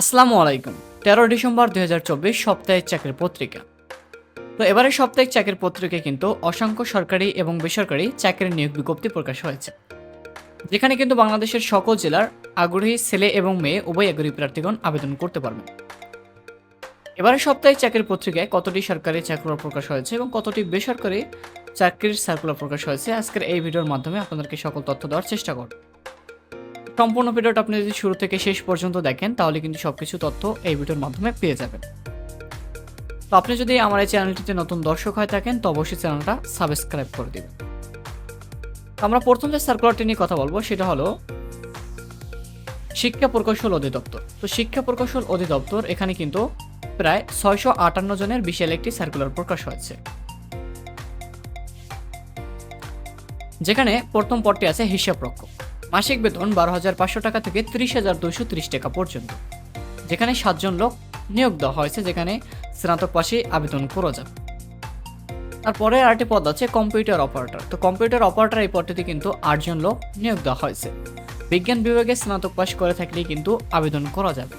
আসসালামু আলাইকুম। তেরো ডিসেম্বর দুই সাপ্তাহিক চাকরির পত্রিকা। তো এবারে সাপ্তাহিক চাকরির পত্রিকায় কিন্তু অসংখ্য সরকারি এবং বেসরকারি চাকরির নিয়োগ বিজ্ঞপ্তি প্রকাশ হয়েছে। যেখানে কিন্তু বাংলাদেশের সকল জেলার আগ্রহী ছেলে এবং মেয়ে, উভয় আগ্রহী প্রার্থীগণ আবেদন করতে পারবেন এবারে সাপ্তাহিক চাকরির পত্রিকায় কতটি সরকারি সার্কুলার প্রকাশ হয়েছে এবং কতটি বেসরকারি চাকরির সার্কুলার প্রকাশ হয়েছে, আজকের এই ভিডিওর মাধ্যমে আপনাদেরকে সকল তথ্য দেওয়ার চেষ্টা করব। সম্পূর্ণ ভিডিওটা আপনি যদি শুরু থেকে শেষ পর্যন্ত দেখেন, তাহলে কিন্তু সবকিছু তথ্য এই ভিডিওর মাধ্যমে পেয়ে যাবেন। তো আপনি যদি আমার এই চ্যানেলটিতে নতুন দর্শক হয়ে থাকেন, তো অবশ্যই চ্যানেলটা সাবস্ক্রাইব করে দিবেন। আমরা প্রথম যে সার্কুলারটি নিয়ে কথা বলব, সেটা হলো শিক্ষা প্রকৌশল অধিদপ্তর। তো শিক্ষা প্রকৌশল অধিদপ্তর এখানে কিন্তু প্রায় ছয়শো আটান্ন জনের বিশাল একটি সার্কুলার প্রকাশ হয়েছে। যেখানে প্রথম পদটি আছে হিসাব রক্ষক মাসিক বেতন বারো হাজার পাঁচশো টাকা থেকে ত্রিশ হাজার দুইশো ত্রিশ টাকা পর্যন্ত। যেখানে সাতজন লোক নিয়োগ দেওয়া হয়েছে, যেখানে স্নাতক পাশে আবেদন করা যাবে। তারপরে আরেকটি পদ আছে কম্পিউটার অপারেটর। তো কম্পিউটার অপারেটর এই পদটিতে কিন্তু আটজন লোক নিয়োগ দেওয়া হয়েছে। বিজ্ঞান বিভাগে স্নাতক পাশ করে থাকলেই কিন্তু আবেদন করা যাবে।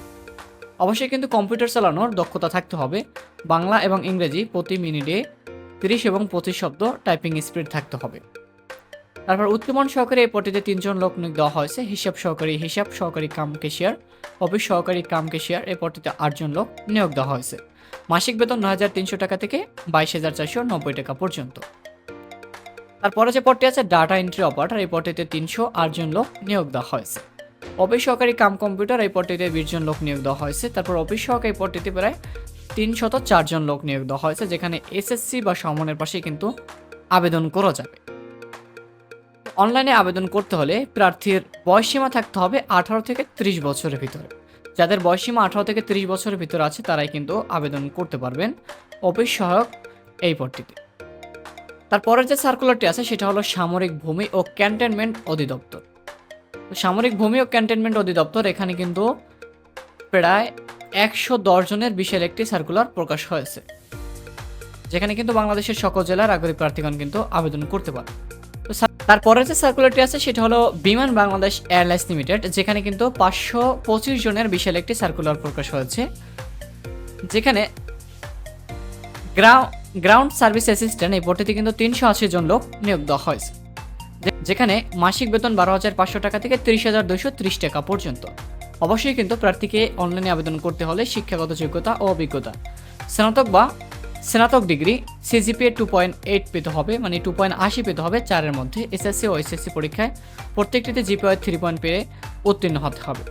অবশ্যই কিন্তু কম্পিউটার চালানোর দক্ষতা থাকতে হবে। বাংলা এবং ইংরেজি প্রতি মিনিটে তিরিশ এবং পঁচিশ শব্দ টাইপিং স্পিড থাকতে হবে। তারপর উচ্চমান সহকারী এই পদটিতে তিনজন লোক নিয়োগ দেওয়া হয়েছে। হিসাব সহকারী হিসাব সহকারী কাম কেশিয়ার অফিস সহকারী কাম কেশিয়ার এই পদটিতে আটজন লোক নিয়োগ দেওয়া হয়েছে। মাসিক বেতন নয় হাজার তিনশো টাকা থেকে বাইশ হাজার চারশো নব্বই টাকা পর্যন্ত। তারপরে যে পদটি আছে ডাটা এন্ট্রি অপারেটর এই পদটিতে তিনশো আটজন লোক নিয়োগ দেওয়া হয়েছে। অফিস সহকারী কাম কম্পিউটার এই পদটিতে বিশ জন লোক নিয়োগ দেওয়া হয়েছে। তারপর অফিস সহকারী পদটিতে প্রায় তিনশত চারজন লোক নিয়োগ দেওয়া হয়েছে, যেখানে এসএসসি বা সমনের পাশে কিন্তু আবেদন করা যাবে। অনলাইনে আবেদন করতে হলে প্রার্থীর বয়সসীমা থাকতে হবে আঠারো থেকে ত্রিশ বছরের ভিতরে। যাদের বয়সসীমা আঠারো থেকে ত্রিশ বছরের ভিতরে আছে, তারাই কিন্তু আবেদন করতে পারবেন। অফিস সহায়ক এই পদটিতে। তারপরের যে সার্কুলারটি আছে, সেটা হলো সামরিক ভূমি ও ক্যান্টনমেন্ট অধিদপ্তর। সামরিক ভূমি ও ক্যান্টনমেন্ট অধিদপ্তর, এখানে কিন্তু প্রায় একশো দশ জনের বিশাল একটি সার্কুলার প্রকাশ হয়েছে। যেখানে কিন্তু বাংলাদেশের সকল জেলার আগ্রহী প্রার্থীগণ কিন্তু আবেদন করতে পারে তারপরে যে সার্কুলারটি আছে, সেটা হলো বিমান বাংলাদেশ এয়ারলাইন্স লিমিটেড, যেখানে কিন্তু পাঁচশো পঁচিশ জনের বিশাল একটি সার্কুলার প্রকাশ হয়েছে। যেখানে গ্রাউন্ড সার্ভিস অ্যাসিস্ট্যান্ট এই পদটিতে কিন্তু তিনশো আশি জন লোক নিয়োগ দেওয়া হয়েছে। যেখানে মাসিক বেতন বারো হাজার পাঁচশো টাকা থেকে তিরিশ হাজার দুইশো ত্রিশ টাকা পর্যন্ত। অবশ্যই কিন্তু প্রার্থীকে অনলাইনে আবেদন করতে হলে শিক্ষাগত যোগ্যতা ও অভিজ্ঞতা। স্নাতক বা স্নাতক degree CGPA two point eight পেতে হবে মানে টু পয়েন্ট আশি পেতে হবে চারের মধ্যে এসএসসি ও এসএসসি পরীক্ষায়। প্রত্যেকটিতে জিপিআই থ্রি পয়েন্ট পেয়ে উত্তীর্ণ হতে হবে।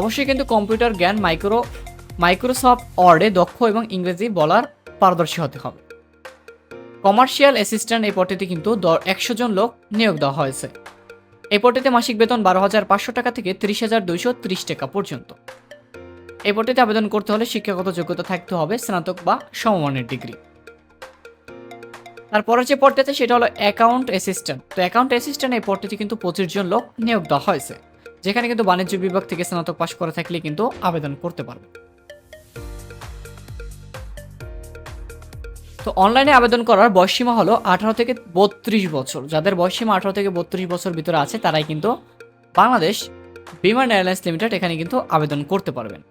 অবশ্যই কিন্তু কম্পিউটার জ্ঞান মাইক্রো, মাইক্রোসফট ওয়ার্ডে দক্ষ এবং ইংরেজি বলার পারদর্শী হতে হবে। কমার্শিয়াল অ্যাসিস্ট্যান্ট এই পদটিতে কিন্তু একশো জন লোক নিয়োগ দেওয়া হয়েছে। এই পদটিতে মাসিক বেতন বারো হাজার পাঁচশো টাকা থেকে ত্রিশ হাজার দুইশো ত্রিশ টাকা পর্যন্ত। এই পদটিতে আবেদন করতে হলে শিক্ষাগত যোগ্যতা থাকতে হবে, স্নাতক বা সমমানের ডিগ্রি। তারপরে যে পদটি আছে সেটা হলো অ্যাকাউন্ট অ্যাসিস্ট্যান্ট তো অ্যাকাউন্ট অ্যাসিস্ট্যান্ট এই পদটিতে কিন্তু পঁচিশ জন লোক নিয়োগ দেওয়া হয়েছে, যেখানে কিন্তু বাণিজ্য বিভাগ থেকে স্নাতক পাশ করে থাকলে কিন্তু আবেদন করতে পারবে। তো অনলাইনে আবেদন করার বয়সসীমা হলো আঠারো থেকে বত্রিশ বছর। যাদের বয়সসীমা আঠারো থেকে বত্রিশ বছর ভিতরে আছে, তারাই কিন্তু বাংলাদেশ বিমান এয়ারলাইন্স লিমিটেড এখানে কিন্তু আবেদন করতে পারবেন।